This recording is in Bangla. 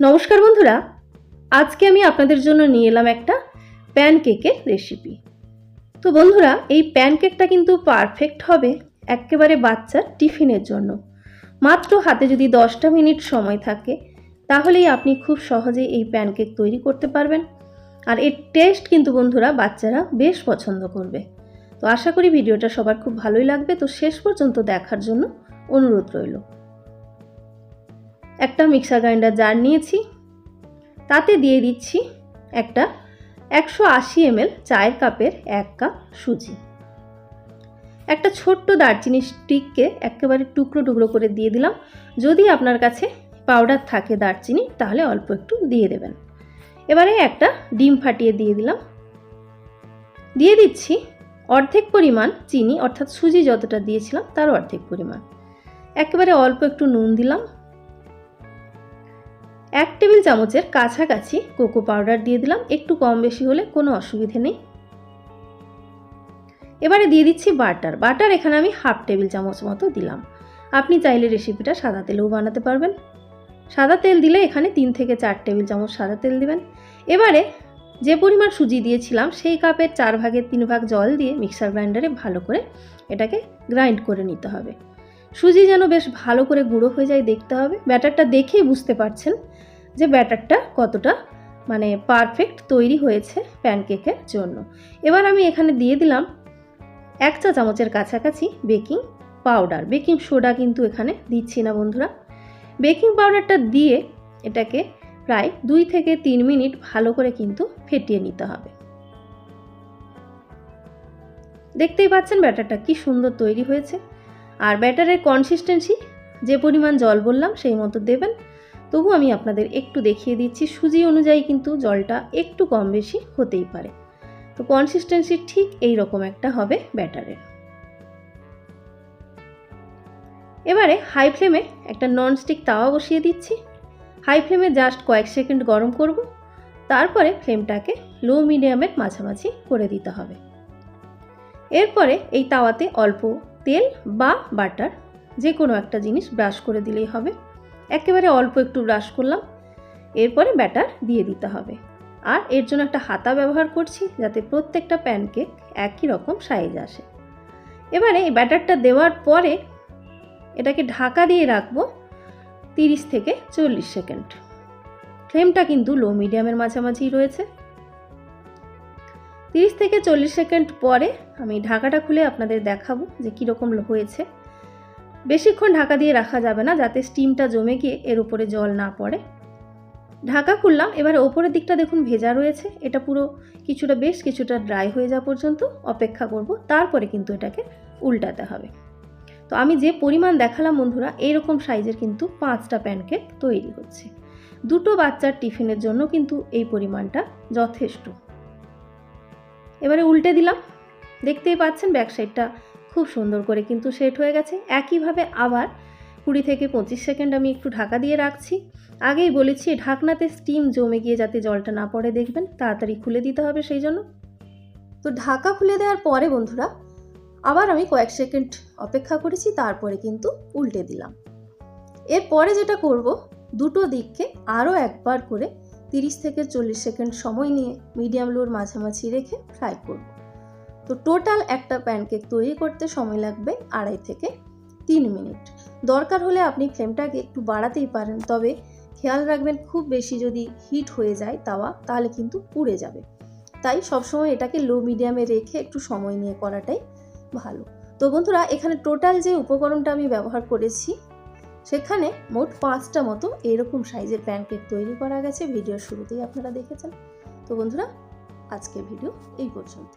নমস্কার বন্ধুরা, আজকে আমি আপনাদের জন্য নিয়ে এলাম একটা প্যানকেকের রেসিপি। তো বন্ধুরা, এই প্যানকেকটা কিন্তু পারফেক্ট হবে একেবারে বাচ্চার টিফিনের জন্য। মাত্র হাতে যদি দশটা মিনিট সময় থাকে, তাহলেই আপনি খুব সহজেই এই প্যানকেক তৈরি করতে পারবেন। আর এর টেস্ট কিন্তু বন্ধুরা, বাচ্চারা বেশ পছন্দ করবে। তো আশা করি ভিডিওটা সবার খুব ভালোই লাগবে। তো শেষ পর্যন্ত দেখার জন্য অনুরোধ রইল। একটা মিক্সার গ্রাইন্ডার জার নিয়েছি। তাতে দিয়ে দিচ্ছি একটা একশো আশি এমএল চায়ের কাপের এক কাপ সুজি। একটা ছোট্ট দারচিনি স্টিককে একেবারে টুকরো টুকরো করে দিয়ে দিলাম। যদি আপনার কাছে পাউডার থাকে দারচিনি, তাহলে অল্প একটু দিয়ে দেবেন। এবারে একটা ডিম ফাটিয়ে দিয়ে দিলাম। দিয়ে দিচ্ছি অর্ধেক পরিমাণ চিনি, অর্থাৎ সুজি যতটা দিয়েছিলাম তার অর্ধেক পরিমাণ। একেবারে অল্প একটু নুন দিলাম। এক টেবিল চামচের কাছাকাছি কোকো পাউডার দিয়ে দিলাম, একটু কম বেশি হলে কোনো অসুবিধে নেই। এবারে দিয়ে দিচ্ছি বাটার। বাটার এখানে আমি হাফ টেবিল চামচ মতো দিলাম। আপনি চাইলে রেসিপিটা সাদা তেলেও বানাতে পারবেন। সাদা তেল দিলে এখানে তিন থেকে চার টেবিল চামচ সাদা তেল দিবেন। এবারে যে পরিমাণ সুজি দিয়েছিলাম, সেই কাপের চার ভাগের তিন ভাগ জল দিয়ে মিক্সার গ্রাইন্ডারে ভালো করে এটাকে গ্রাইন্ড করে নিতে হবে। সুজি যেন বেশ ভালো করে গুঁড়ো হয়ে যায় দেখতে হবে। ব্যাটারটা দেখেই বুঝতে পারছেন যে ব্যাটারটা কতটা মানে পারফেক্ট তৈরি হয়েছে প্যানকেকের জন্য। এবার আমি এখানে দিয়ে দিলাম এক চা চামচের কাছাকাছি বেকিং পাউডার বেকিং সোডা কিন্তু এখানে দিচ্ছি না বন্ধুরা। বেকিং পাউডারটা দিয়ে এটাকে প্রায় দুই থেকে তিন মিনিট ভালো করে কিন্তু ফেটিয়ে নিতে হবে। দেখতেই পাচ্ছেন ব্যাটারটা কি সুন্দর তৈরি হয়েছে। আর ব্যাটারের কনসিস্টেন্সি যে পরিমাণ জল বললাম সেই মতো দেবেন। তবু আমি আপনাদের একটু দেখিয়ে দিচ্ছি, সুজি অনুযায়ী কিন্তু জলটা একটু কম বেশি হতেই পারে। তো কনসিস্টেন্সি ঠিক এই রকম একটা হবে ব্যাটারের এবারে হাই ফ্লেমে একটা ননস্টিক তাওয়া বসিয়ে দিচ্ছি। হাই ফ্লেমে জাস্ট কয়েক সেকেন্ড গরম করব। তারপরে ফ্লেমটাকে লো মিডিয়ামের মাঝামাঝি করে দিতে হবে। এরপরে এই তাওয়াতে অল্প তেল বা বাটার যে কোনো একটা জিনিস ব্রাশ করে দিলেই হবে। একেবারে অল্প একটু ব্রাশ করলাম। এরপরে ব্যাটার দিয়ে দিতে হবে। আর এর জন্য একটা হাতা ব্যবহার করছি যাতে প্রত্যেকটা প্যানকেক একই রকম সাইজ আসে। এবারে এই ব্যাটারটা দেওয়ার পরে এটাকে ঢাকা দিয়ে রাখব তিরিশ থেকে চল্লিশ সেকেন্ড ফ্লেমটা কিন্তু লো মিডিয়ামের মাঝামাঝি রয়েছে। তিরিশ থেকে চল্লিশ সেকেন্ড পরে আমি ঢাকাটা খুলে আপনাদের দেখাবো যে কীরকম হয়েছে। বেশিক্ষণ ঢাকা দিয়ে রাখা যাবে না, যাতে স্টিমটা জমে গিয়ে এর উপরে জল না পড়ে। ঢাকা খুললাম, এবারে ওপরের দিকটা দেখুন ভেজা রয়েছে। এটা পুরো কিছুটা বেশ কিছুটা ড্রাই হয়ে যাওয়া পর্যন্ত অপেক্ষা করব, তারপরে কিন্তু এটাকে উল্টাতে হবে। তো আমি যে পরিমাণ দেখালাম বন্ধুরা, এইরকম সাইজের কিন্তু পাঁচটা প্যানকেক তৈরি হচ্ছে। দুটো বাচ্চার টিফিনের জন্য কিন্তু এই পরিমাণটা যথেষ্ট। এবারে উল্টে দিলাম। দেখতেই পাচ্ছেন ব্যাক সাইডটা খুব সুন্দর করে কিন্তু সেট হয়ে গেছে। একইভাবে আবার কুড়ি থেকে পঁচিশ সেকেন্ড আমি একটু ঢাকা দিয়ে রাখছি। আগেই বলেছি, ঢাকনাতে স্টিম জমে গিয়ে যাতে জলটা না পড়ে, দেখবেন তাড়াতাড়ি খুলে দিতে হবে সেই জন্য। তো ঢাকা খুলে দেওয়ার পরে বন্ধুরা, আবার আমি কয়েক সেকেন্ড অপেক্ষা করেছি, তারপরে কিন্তু উল্টে দিলাম। এরপরে যেটা করব, দুটো দিককে আরও একবার করে তিরিশ থেকে চল্লিশ সেকেন্ড সময় নিয়ে মিডিয়াম লোর মাঝামাঝি রেখে ফ্রাই করব। তো টোটাল একটা প্যানকেক তৈরি করতে সময় লাগবে আড়াই থেকে তিন মিনিট। দরকার হলে আপনি ফ্লেমটাকে একটু বাড়াতেই পারেন, তবে খেয়াল রাখবেন খুব বেশি যদি হিট হয়ে যায় তাওয়া, তাহলে কিন্তু পুড়ে যাবে। তাই সবসময় এটাকে লো মিডিয়ামে রেখে একটু সময় নিয়ে করাটাই ভালো। তো বন্ধুরা, এখানে টোটাল যে উপকরণটা আমি ব্যবহার করেছি, সেখানে মোট পাঁচটা মতো এরকম সাইজের প্যানকেক তৈরি করা গেছে, ভিডিওর শুরুতেই আপনারা দেখেছেন। তো বন্ধুরা, আজকের ভিডিও এই পর্যন্ত।